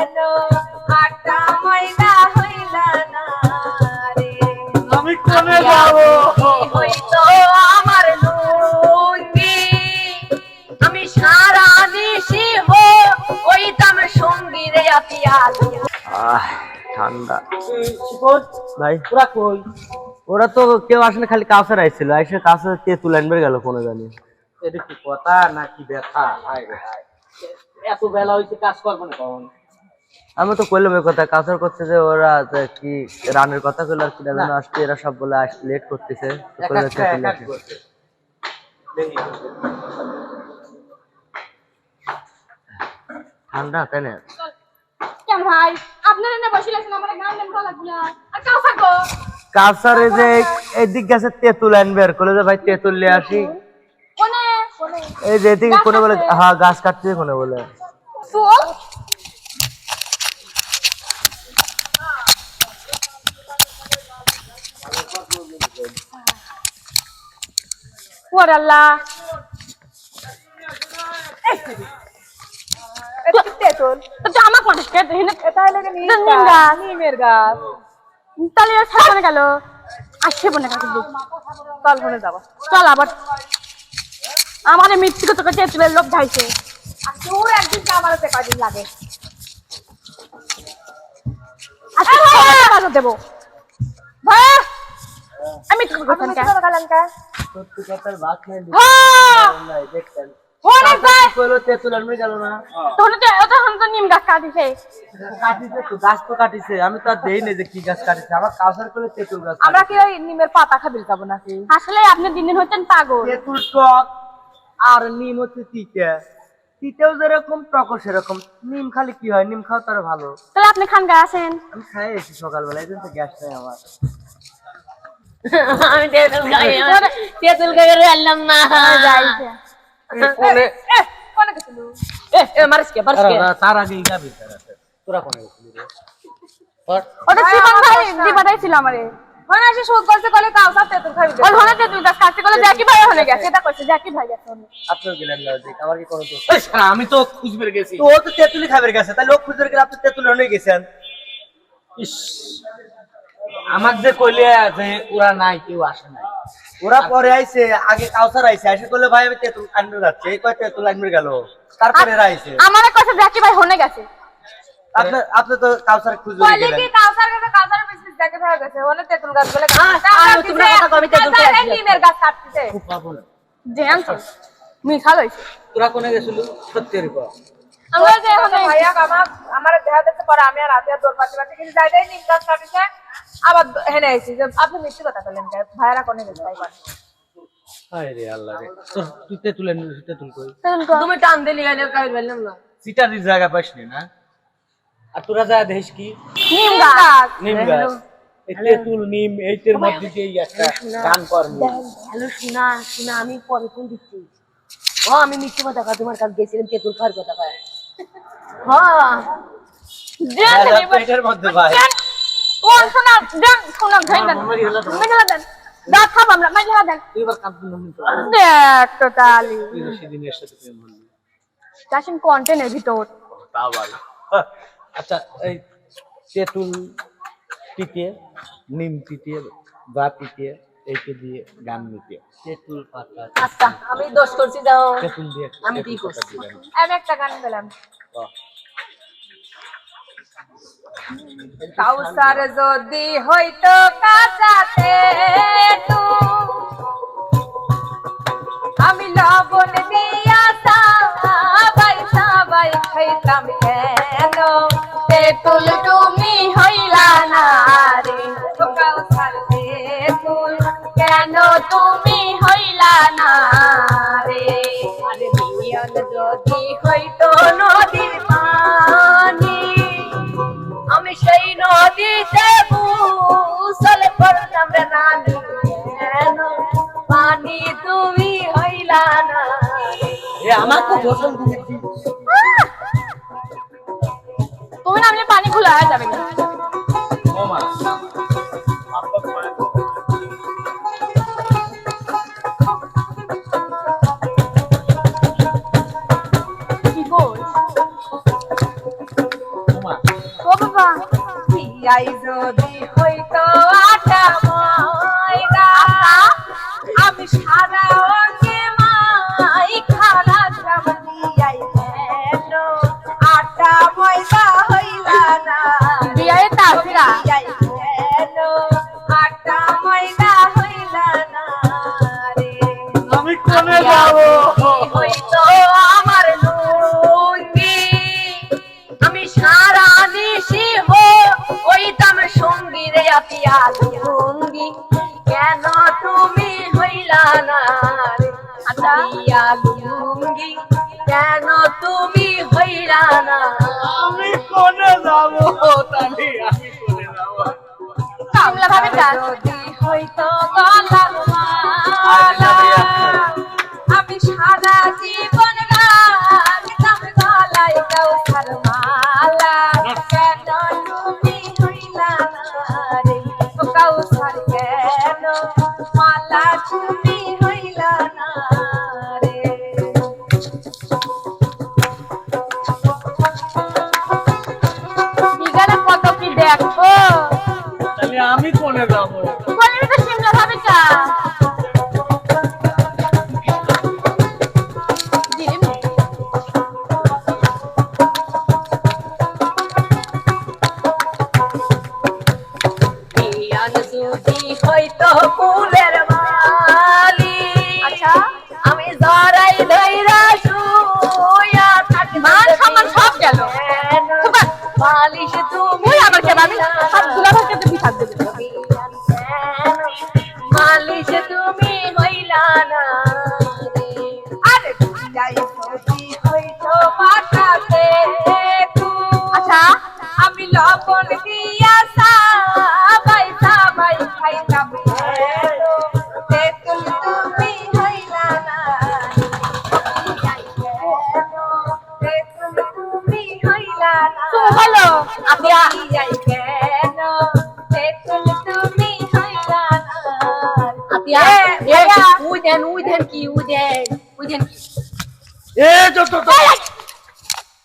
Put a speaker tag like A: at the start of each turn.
A: কেন আটা ময়দা হইলা না রে।
B: আমি কোনে যাব?
A: হইতো আমার লুঙ্গি। আমি সারা নিশি হো হইতাম সঙ্গী রে আপিয়া
C: আহ ঠান্ডা। ভাই।
B: ওরা কই?
C: ওরা তো কেউ আসলে খালি কাছে আইছিল কাছে তেঁতুল আনবে গেল কোনো জানি।
B: এটা কি কথা নাকি ব্যথা? হায় হায়। এত বেলা হইছে কাজ করব না কখন?
C: আমি তো কইলাম এই কথা কাছের করছে যে ওরা যে কি রানের কথা কইলো আর কি যেন আসছে এরা সব বলে আস লেট করতেছে। ঠান্ডা তাই না
D: কেন? ভাই? আপনারা না বসে আছেন আমার গান দেন ভালো লাগল আর কাউ থাকো
C: কাছারে যে এদিক গেছে তেঁতুল আনবে আর কইলো যে ভাই তেঁতুল নিয়ে আসি।
D: কোনে? কোনে?
C: এই যে এদিকে কোনে বলে হ্যাঁ গাছ কাটছে কোনে বলে।
D: ফুল? ওর আল্লাহ। তো আমার কোনে।
A: নিমের গাছ।
D: তাহলে আর গেল? আসছে বনে
A: চল যাব।
D: চল আবার। মৃত্যু কত কাছে তুলের লোক ধাইছে
A: তোর একদিন কে আমার হাতে কদিন লাগে
D: সবাইকে দেবো। আমি তো
C: সত্যি কথার ভাগ নেই দেখতেন
D: অনেক ভাই
C: কইলো তেঁতুল আনবে গেল না।
D: তোর তো এত হন নিম গাছ কাটিছে।
C: কাটিছে তো গাছ তো কাটিছে। আমি তো আর দেই নাই যে কি গাছ কাটিছে। আমার কাউসার করে তেঁতুল গাছ
A: আমরা কি ওই নিমের পাতা খাবিল যাব নাকি?
D: আসলে আপনি দিন দিন হচ্ছেন পাগল।
C: তেঁতুল টক আর নিম হচ্ছে তিতে। তিতেও যেরকম টকও সেরকম। নিম খালি কি হয়? নিম খাও তার ভালো।
D: তাহলে আপনি খান গায়ে আসেন।
C: আমি খাই এসেছি সকালবেলা এই জন্য তো গ্যাস নেই আমার।
E: আমি তেঁতুল খাই। তেঁতুল খাই রাখলাম না
D: যাইছে
C: কোনে
A: কোনে গেছিল
E: এ এ মারিস কে মারিস কে
B: তার আগে ইগা তোরা কোনে গেছিলি রে
D: ওটা জীবন ভাই দিবাটাই ছিল আমারে
A: কলে তেতুল খাবি
D: গাছ জ্যাকি ভাই হয়ে গেছে এটা কইছে জ্যাকি ভাই গেছে
C: আপনার গেলেন না যে আমার কি কোনো দোষ
B: এই শালা, আমি তো খুঁজবে গেছি
C: তো ও তো তেঁতুলি খাবার গেছে তাহলে ও খুঁজে গেলে আপনি তেঁতুল অনেক গেছেন
B: ইস আমাক যে কইলে যে ওরা নাই কেউ আসে নাই।
C: ওরা পরে আইছে আগে কাউসার আইছে এসে করলে ভাই আমি তেঁতুল আনবে যাচ্ছে। এই কয় তেঁতুল আনবে গেল। তারপরে এরা আইছে।
D: আমারে কইছে জ্যাকি ভাই হনে গেছে।
C: আপনি আপনি তো কাউসার খুঁজে
A: কইলে
C: গেলেন।
A: কি কাউসার কাছে কাউসার বিজনেস দেখে ভাই গেছে। ওনে তেতুল গাছ বলে
E: আর তোমরা কথা কবে তেঁতুল আসলে?
A: নিমের গাছ কাটতেছে।
B: খুব পাবো না
D: যে আনছে মিঠাল হইছে।
B: তোরা কোনে গেছিল? সত্যি রে বাবা।
D: আমরা যে এখন
A: এখন ভাইয়া আমার আমার দেখা দেখতে পরে আমি আর রাতে দৌড় পাচ্ছি পাচ্ছি কিন্তু যাই যাই নিম কাটিছে। আবার দ- হেনে আইছি যে আপনি মিথ্যে কথা বললেন ভাইয়ারা কোনে গেছে? তাই বলে।
B: আল্লাহ রে। তোর তুই তেঁতুলে নিবি কই?
E: তুমি টান দিলি গাইলে খাই রাখলাম না।
B: সিটারির জায়গা পাইসনি না আর তোরা যা দেখিস কি?
D: নিম গাছ।
B: নিম গাছ। এই নিম এইটার মধ্যে একটা গান
E: হ্যালো শোনা শোনা আমি পরে ফোন দিচ্ছি। ও আমি মিথ্যে কথা তোমার কাছে গেছিলাম তেঁতুল খাওয়ার কথা কয়। হ্যাঁ।
B: পেটের মধ্যে ভাই।
D: ও শোনা দেন শোনা ভাই দেন মেজলা দেন। দাঁত খাব আমরা মেজলা দেন।
B: এবার কাঁদবি না
D: তো তালি।
B: সেদিনের সাথে প্রেম হলি
D: কাশিন কন্টেনের ভিতর।
B: তা ভালো আচ্ছা এই তেঁতুল টিকে নিম টিকে বা টিকে এইকে দিয়ে গান নিতে তেঁতুল পাতা।
E: আচ্ছা আমি দোষ করছি দাও
B: তেঁতুল দিয়ে
E: আমি কি করছি?
A: আমি একটা গান পেলাম। কাউসার যদি হইতো কাঁচাতে আমি লবণ দিয়া সাবাই সাবাই খাইতাম কেন? তেতুল তুমি হইলা না। হইলা না রে। আরে মিয়ন যদি হইতো নদীর পানি আমি সেই নদীতে মুসল করতাম রে নানি পানি তুমি হইলা না
B: আমার তো গোসল
D: তুমি নামলে পানি খোলা যাবে। না
A: বিয়াই যদি হইতো আটা ময়দা আমি সারা অঙ্গে মাই খানা খাম বিয়াই কেন? আটা ময়দা হইলা না
D: বিয়ে। তাসরা
A: বিয়াই কেন? আটা ময়দা হইলা না রে।
B: আমি কোনে যাব?
E: আমি সারা
A: জীবন রাখতাম গলায় কাউসার মালা। কেন তুমি হইলা না রে কাউসার কেন মালা তুমি হইলা না রে
D: কত কি দেখব
B: তাহলে আমি কোনে যাব?
D: বলবি তো সিমলা ভাবে কাজ
E: পিয়ান যদি হইতো ফুলের মালি
D: আচ্ছা।
E: আমি জরাই ধইরা শুয়া থাকি
D: মান সম্মান সব গেল।
E: মালিশ তুমি
D: আবার কেন? আমি
A: আমি লবণ দিয়া সাবাই সাবাই খাইতাম হেলো তেতুল তুমি হইলা না যাই হেলো তেতুল তুমি হইলা না
D: তুমি হলো
A: আপিয়া যাই কেন তেতুল তুমি হইলা না
E: আপিয়া
A: এ,
E: এ
A: ভাইয়া।
E: উদেন উদেন কি উদেন উদেন কি
B: এ তো তো তো